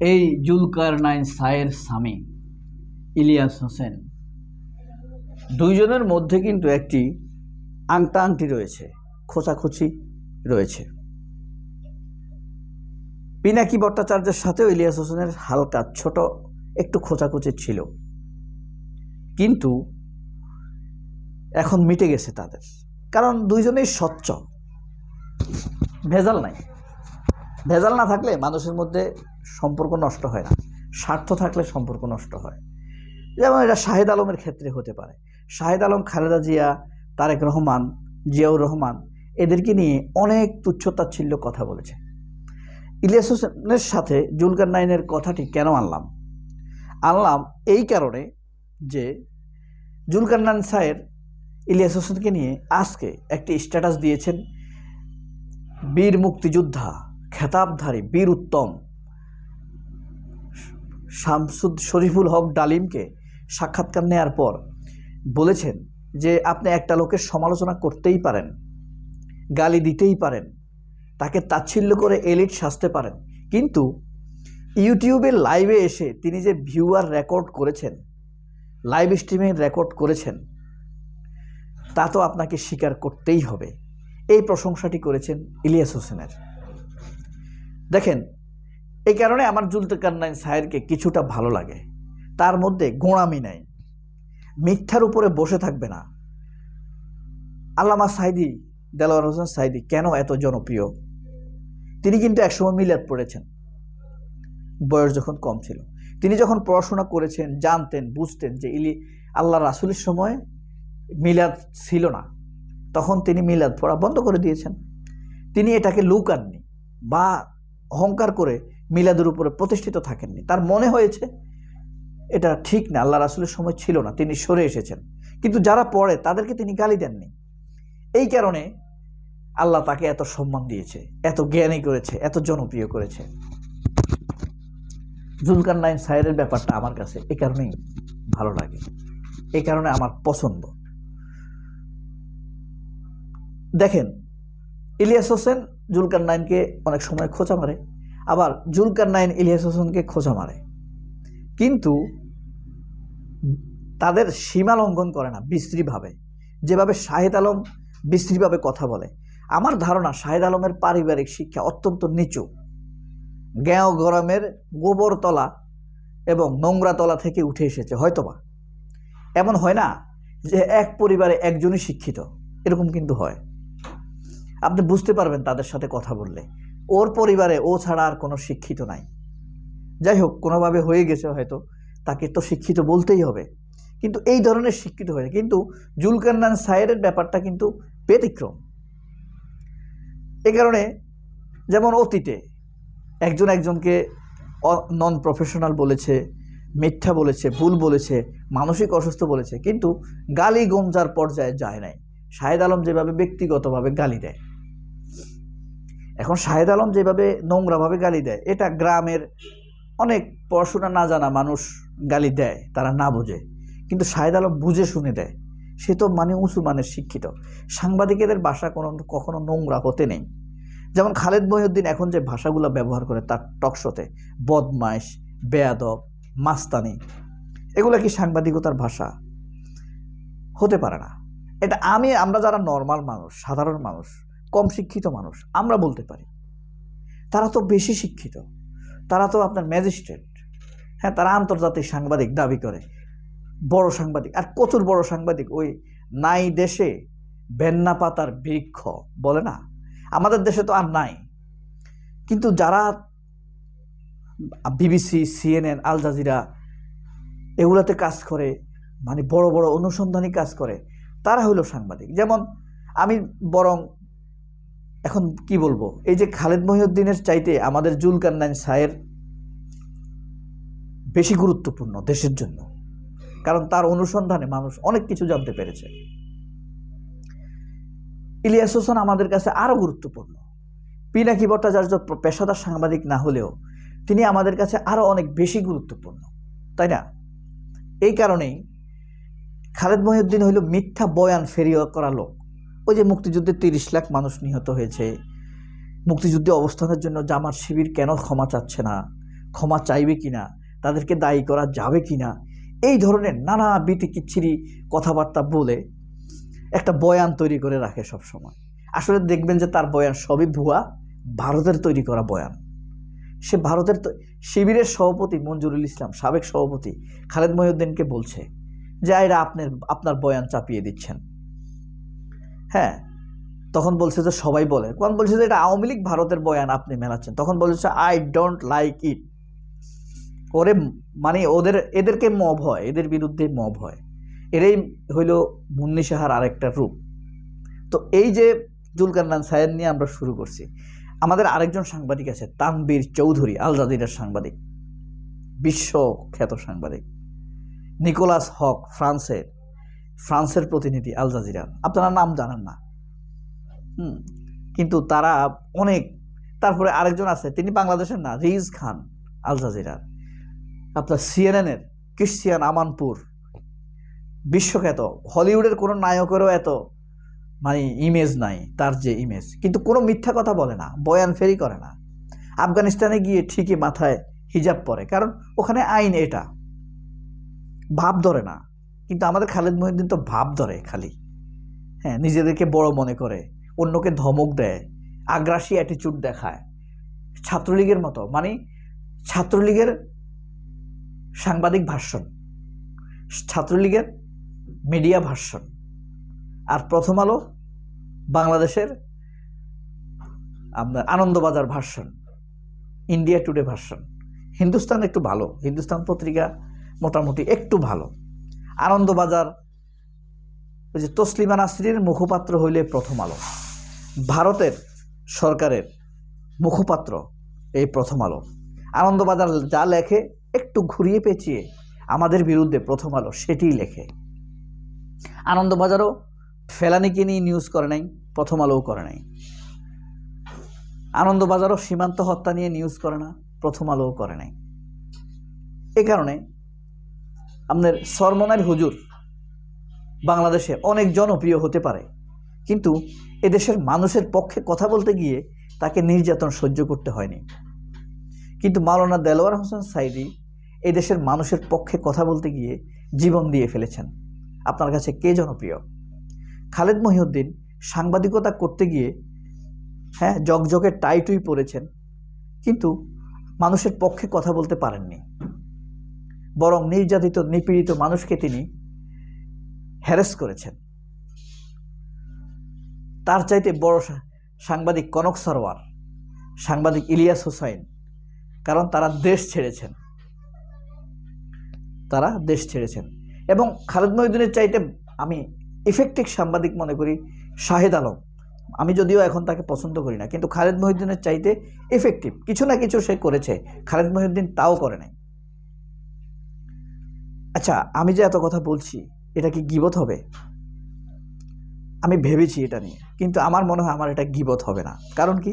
এই জুলকার নাইন সায়ের স্বামী ইলিয়াস হোসেন। দুইজনের মধ্যে কিন্তু একটি আংটা আংটি রয়েছে, খোঁচাখুচি রয়েছে। পিনাকি ভট্টাচার্যের সাথেও ইলিয়াস হোসেনের হালকা ছোট একটু খোঁচাখুচি ছিল। কিন্তু এখন মিটে গেছে তাদের, কারণ দুইজনেই স্বচ্ছ। ভেজাল নাই। ভেজাল না থাকলে মানুষের মধ্যে সম্পর্ক নষ্ট হয় না। স্বার্থ থাকলে সম্পর্ক নষ্ট হয়। যেমন এটা শাহেদ আলমের ক্ষেত্রে হতে পারে। শাহেদ আলম, খালেদা জিয়া, তারেক রহমান, জিয়াউর রহমান এদেরকে নিয়ে অনেক তুচ্ছতাচ্ছিল্য কথা বলেছে। ইলিয়াস হোসেনের সাথে জুলকার নাইনের কথাটি কেন আনলাম? আনলাম এই কারণে যে জুলকার নাইন সাহের ইলিয়াস হোসেনকে নিয়ে আজকে একটি স্ট্যাটাস দিয়েছেন বীর মুক্তিযোদ্ধা, খেতাবধারী, বীর উত্তম। শামসুদ শরীফুল হক ডালিমকে সাক্ষাৎকার নেওয়ার পর বলেছেন যে আপনি একটা লোকের সমালোচনা করতেই পারেন, গালি দিতেই পারেন, তাকে তাচ্ছিল্য করে এলিট সাজতে পারেন। কিন্তু ইউটিউবে লাইভে এসে তিনি যে ভিউয়ার রেকর্ড করেছেন, লাইভ স্ট্রিমিং রেকর্ড করেছেন, তা তো আপনাকে স্বীকার করতেই হবে। এই প্রশংসাটি করেছেন ইলিয়াস হোসেনের। দেখেন এই কারণে আমার জুলতেকার নাইন সাহেরকে কিছুটা ভালো লাগে। তার মধ্যে গোঁড়ামি নাই। মিথ্যার উপরে বসে থাকবে না। আল্লামা সাইদি দেলোয়ার হোসেন সাইদি কেন এত জনপ্রিয়? তিনি কিন্তু একসময় মিলাদ পড়েছেন। বয়স যখন কম ছিল। তিনি যখন পড়াশোনা করেছেন, জানতেন, বুঝতেন যে ইলি, আল্লাহ রাসুলের সময় মিলাদ ছিল না। তখন তিনি মিলাদ পড়া বন্ধ করে দিয়েছেন। তিনি এটাকে লুকাননি বা অহংকার করে মিলাদের উপরে প্রতিষ্ঠিত থাকেননি। তার মনে হয়েছে, এটা ঠিক না, আল্লাহ রাসুলের সময় ছিল না, তিনি সরে এসেছেন। কিন্তু যারা পড়ে, তাদেরকে তিনি গালি দেননি। এই কারণে আল্লাহ তাকে এত সম্মান দিয়েছে, এত জ্ঞানী করেছে, এত জনপ্রিয় করেছে। জুলকার নাইন সাহেরের ব্যাপারটা আমার কাছে এ কারণেই ভালো লাগে। এই কারণে আমার পছন্দ। দেখেন, ইলিয়াস হোসেন জুলকার নাইনকে অনেক সময় খোঁচা মারে। আবার জুলকার নাইন ইলিয়াস হোসেনকে খোঁচা মারে। কিন্তু তাদের সীমা লঙ্ঘন করে না বিশ্রীভাবে যেভাবে শাহেদ আলম বিশ্রীভাবে কথা বলে। আমার ধারণা শাহেদ আলমের পারিবারিক শিক্ষা অত্যন্ত নিচু। গ্যাও গরমের গোবর তলা এবং নোংরা তলা থেকে উঠে এসেছে, হয়তোবা। এমন হয় না যে এক পরিবারে একজনই শিক্ষিত, এরকম কিন্তু হয়। আপনি বুঝতে পারবেন তাদের সাথে কথা বললে। ওর পরিবারে ও ছাড়া আর কোনো শিক্ষিত নাই। যাই হোক, কোনোভাবে হয়ে গেছে হয়তো, তাকে তো শিক্ষিত বলতেই হবে। কিন্তু এই ধরনের শিক্ষিত হয়ে কিন্তু জুলকান্নান সায়েরের ব্যাপারটা কিন্তু ব্যতিক্রম। এ কারণে যেমন অতীতে একজন একজনকে নন প্রফেশনাল বলেছে, মিথ্যা বলেছে, ভুল বলেছে, মানসিক অসুস্থ বলেছে, কিন্তু গালি গমজার পর্যায়ে যায় নাই। শাহেদ আলম যেভাবে ব্যক্তিগতভাবে গালি দেয়। এখন শাহেদ আলম যেভাবে নোংরাভাবে গালি দেয়, এটা গ্রামের অনেক পড়াশোনা না জানা মানুষ গালি দেয়, তারা না বোঝে। কিন্তু শাহেদ আলম বুঝে শুনে দেয়। সে তো মানে উঁচু মানের শিক্ষিত। সাংবাদিকদের ভাষা কোনো, কখনো নোংরা হতে নেই। যেমন খালেদ মহিউদ্দিন এখন যে ভাষাগুলো ব্যবহার করে, তার টকশোতে বদমাইশ, বেয়াদব, মাস্তানি, এগুলো কি সাংবাদিকতার ভাষা? হতে পারে না। এটা আমি, আমরা যারা নর্মাল মানুষ, সাধারণ মানুষ কম শিক্ষিত মানুষ, আমরা বলতে পারি। তারা তো বেশি শিক্ষিত। তারা তো আপনার ম্যাজিস্ট্রেট। হ্যাঁ তারা আন্তর্জাতিক সাংবাদিক দাবি করে। বড় সাংবাদিক, আর প্রচুর বড় সাংবাদিক ওই নাই দেশে বেন্না পাতার বৃক্ষ বলে না? আমাদের দেশে তো আর নাই। কিন্তু যারা বিবিসি, সিএনএন, আল জাজিরা এগুলাতে কাজ করে মানে বড় বড় অনুসন্ধানী কাজ করে, তারা হলো সাংবাদিক। যেমন আমি বরং এখন কি বলব? এই যে খালেদ মহিউদ্দিনের চাইতে আমাদের জুলকান্নাইন সায়ের বেশি গুরুত্বপূর্ণ দেশের জন্য। কারণ তার অনুসন্ধানে মানুষ অনেক কিছু জানতে পেরেছে। ইলিয়াস হোসেন আমাদের কাছে আরও গুরুত্বপূর্ণ। পিনাকি ভট্টাচার্য পেশাদার সাংবাদিক না হলেও তিনি আমাদের কাছে আরও অনেক বেশি গুরুত্বপূর্ণ। তাই না? এই কারণেই খালেদ মহিউদ্দিন হইল মিথ্যা বয়ান ফেরিয়ে করা লোক। ওই যে মুক্তিযুদ্ধে তিরিশ লাখ মানুষ নিহত হয়েছে। মুক্তিযুদ্ধে অবস্থানের জন্য জামার শিবির কেন ক্ষমা চাচ্ছে না? ক্ষমা চাইবে কিনা? তাদেরকে দায়ী করা যাবে কি না এই ধরনের নানা বিতিকিচ্ছিরি কথাবার্তা বলে একটা বয়ান তৈরি করে রাখে সব সময় আসলে দেখবেন যে তার বয়ান সবই ভুয়া, ভারতের তৈরি করা বয়ান। সে ভারতের শিবিরের সভাপতি মঞ্জুরুল ইসলাম, সাবেক সভাপতি খালেদ মহিউদ্দিনকে বলছে যে এরা আপনার আপনার বয়ান চাপিয়ে দিচ্ছেন। হ্যাঁ। তখন বলছে যে সবাই বলে। কোন বলছে যে এটা আওয়ামী লীগ, ভারতের বয়ান আপনি মেলাচ্ছেন। তখন বলছে আই ডোন্ট লাইক ইট ওরে মানে ওদের, এদেরকে মব হয়, এদের বিরুদ্ধে মব হয়। এরাই হইল মুন্নি সাহার আরেকটা রূপ। তো এই যে জুলকান্নান সায়েদ নিয়ে আমরা শুরু করছি। আমাদের আরেকজন সাংবাদিক আছে তানবীর চৌধুরী, আল জাজিরার সাংবাদিক। বিশ্বখ্যাত সাংবাদিক। নিকোলাস হক ফ্রান্সের ফ্রান্সের প্রতিনিধি আল জাজিরার আপনারা নাম জানেন না। হুম, কিন্তু তারা অনেক, তারপরে আরেকজন আছে, তিনি বাংলাদেশের না, রিজ খান আল জাজিরার। আপনার সিএনএনের ক্রিশ্চিয়ান আমানপুর। বিশ্বখ্যাত, হলিউডের কোনো নায়কেরও এত মানে ইমেজ নাই, তার যে ইমেজ কিন্তু কোনো মিথ্যা কথা বলে না, বয়ান ফেরি করে না। আফগানিস্তানে গিয়ে ঠিকই মাথায় হিজাব পরে, কারণ ওখানে আইন এটা। ভাব ধরে না। কিন্তু আমাদের খালেদ মহিউদ্দিন তো ভাব ধরে খালি। হ্যাঁ নিজেদেরকে বড় মনে করে, অন্যকে ধমক দেয়, আগ্রাসী অ্যাটিচিউড দেখায়। ছাত্রলীগের মতো মানে ছাত্রলীগের সাংবাদিক ভাষণ ছাত্রলীগের মিডিয়া ভাষণ আর প্রথম আলো বাংলাদেশের আপনার আনন্দবাজার ভাষণ ইন্ডিয়া টুডে ভাষণ হিন্দুস্তান একটু ভালো, হিন্দুস্তান পত্রিকা মোটামুটি একটু ভালো। আনন্দবাজার। ওই যে তসলিমা নাসরিনের মুখপাত্র হইলে প্রথম আলো। ভারতের সরকারের মুখপাত্র এই প্রথম আলো। আনন্দবাজার যা লেখে, একটু ঘুরিয়ে পেঁচিয়ে আমাদের বিরুদ্ধে প্রথম আলো সেটিই লেখে। আনন্দবাজারও ফেলানিকে নিয়ে নিউজ করে নাই, প্রথম আলোও করে নাই। আনন্দবাজারও সীমান্ত হত্যা নিয়ে নিউজ করে না, প্রথম আলোও করে নাই। এ কারণে আপনার সরমনের হুজুর বাংলাদেশে অনেক জনপ্রিয় হতে পারে। কিন্তু এদেশের মানুষের পক্ষে কথা বলতে গিয়ে তাকে নির্যাতন সহ্য করতে হয়নি। কিন্তু মাওলানা দেলোয়ার হোসেন সাইদি এদেশের মানুষের পক্ষে কথা বলতে গিয়ে জীবন দিয়ে ফেলেছেন। আপনার কাছে কে জনপ্রিয়? খালেদ মহিউদ্দিন সাংবাদিকতা করতে গিয়ে হ্যাঁ জকজকে টাইটুই পড়েছেন, কিন্তু মানুষের পক্ষে কথা বলতে পারেননি। বরং নির্যাতিত, নিপীড়িত মানুষকে তিনি হ্যারেস করেছেন। তার চাইতে বড় সাংবাদিক কনক সরওয়ার সাংবাদিক ইলিয়াস হুসাইন, কারণ তারা দেশ ছেড়েছেন। তারা দেশ ছেড়েছেন। এবং খালেদ মহিউদ্দিনের চাইতে আমি ইফেক্টিভ সাংবাদিক মনে করি শাহেদ আলম। আমি যদিও এখন তাকে পছন্দ করি না, কিন্তু খালেদ মহিউদ্দিনের চাইতে এফেক্টিভ কিছু না কিছু সে করেছে, খালেদ মহিউদ্দিন তাও করে নাই। আচ্ছা আমি যে এত কথা বলছি, এটা কি গিবত হবে? আমি ভেবেছি এটা নিয়ে, কিন্তু আমার মনে হয় আমার এটা গিবত হবে না। কারণ কি?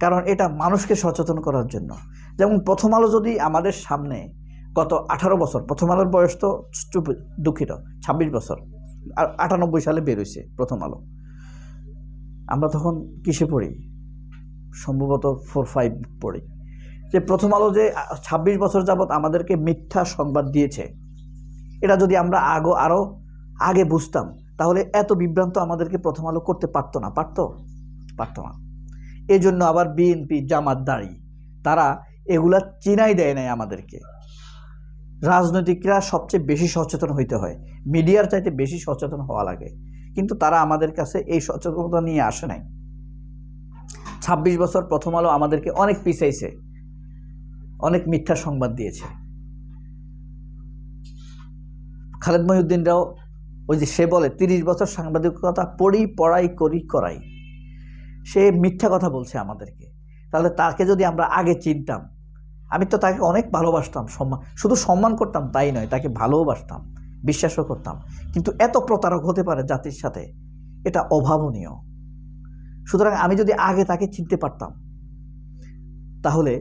কারণ এটা মানুষকে সচেতন করার জন্য। যেমন প্রথম আলো যদি আমাদের সামনে গত আঠারো বছর, প্রথম আলোর বয়স তো দুঃখিত, ছাব্বিশ বছর, আর আটানব্বই সালে বেরোইছে প্রথম আলো। আমরা তখন কিসে পড়ি? সম্ভবত ফোর ফাইভ পড়ি। যে প্রথম আলো যে ছাব্বিশ বছর যাবৎ আমাদেরকে মিথ্যা সংবাদ দিয়েছে এটা যদি আমরা আগো আরও আগে বুঝতাম, তাহলে এত বিভ্রান্ত আমাদেরকে প্রথম আলো করতে পারতো না, পারতো? পারতো না। এই জন্য আবার বিএনপি জামাত দাঁড়ি, তারা এগুলা চিনাই দেয় নাই আমাদেরকে। রাজনৈতিকরা সবচেয়ে বেশি সচেতন হইতে হয়, মিডিয়ার চাইতে বেশি সচেতন হওয়া লাগে, কিন্তু তারা আমাদের কাছে এই সচেতনতা নিয়ে আসে নাই। ছাব্বিশ বছর প্রথম আলো আমাদেরকে অনেক পিছাইছে, অনেক মিথ্যা সংবাদ দিয়েছে। খালেদ মহিউদ্দিনরাও ওই যে সে বলে, তিরিশ বছর সাংবাদিকতা পড়ি, পড়াই, করি, করাই। সে মিথ্যা কথা বলছে আমাদেরকে। তাহলে তাকে যদি আমরা আগে চিনতাম, আমি তো তাকে অনেক ভালোবাসতাম সম্মান শুধু সম্মান করতাম তাই নয়, তাকে ভালোবাসতাম, বিশ্বাসও করতাম। কিন্তু এত প্রতারক হতে পারে জাতির সাথে, এটা অভাবনীয়। সুতরাং আমি যদি আগে তাকে চিনতে পারতাম, তাহলে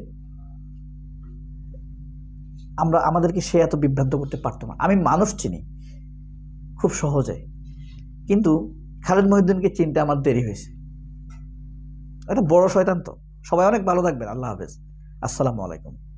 আমরা, আমাদেরকে সে এত বিভ্রান্ত করতে পারতো না। আমি মানুষ চিনি, খুব সহজে। কিন্তু খালেদ মহিউদ্দিনকে চিনতে আমার দেরি হয়েছে। এটা বড় শয়তান তো। সবাই অনেক ভালো থাকবেন। আল্লাহ হাফেজ। আসসালামু আলাইকুম।